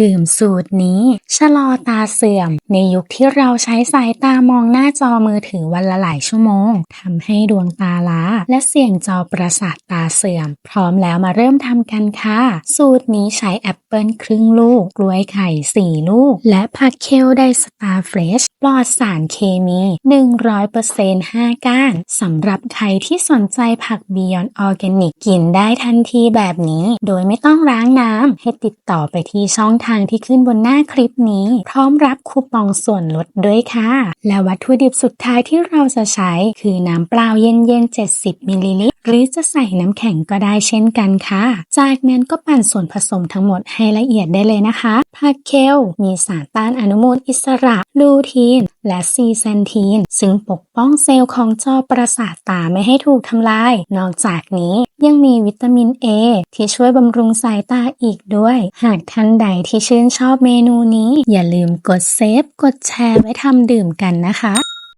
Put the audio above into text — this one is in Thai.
ดื่มสูตรนี้ชะลอตาเสื่อม ในยุคที่เราใช้สายตามองหน้าจอมือถือวันละหลายชั่วโมงทำให้ดวงตาล้า และเสี่ยงจอประสาทตาเสื่อม พร้อมแล้วมาเริ่มทำกันค่ะ สูตรนี้ใช้แอปเปิลครึ่งลูก กล้วยไข่ 4 ลูก และผักเคลไดสตาร์เฟรชปลอดสารเคมี 100% 5 ก้านสำหรับใครที่สนใจผัก Beyond Organic กินได้ทันทีแบบนี้ โดยไม่ต้องล้างน้ำให้ติดต่อไปที่ช่องททางที่ขึ้นบนหน้าคลิปนี้ พร้อมรับคูปองส่วนลดด้วยค่ะ และวัตถุดิบสุดท้ายที่เราจะใช้คือน้ำเปล่าเย็นๆ 70 มิลลิลิตรหรือจะใส่น้ำแข็งก็ได้เช่นกันค่ะ จากนั้นก็ปั่นส่วนผสมทั้งหมดให้ละเอียดได้เลยนะคะผักเคลมีสารต้านอนุมูลอิสระลูทีน และซีเซนทีน ซึ่งปกป้องเซลล์ของจอประสาทตาไม่ให้ถูกทำลาย นอกจากนี้ยังมีวิตามิน A ที่ช่วยบำรุงสายตาอีกด้วย หากท่านใดที่ที่ชื่นชอบเมนูนี้ อย่าลืมกดเซฟ กดแชร์ไว้ทำดื่มกันนะคะ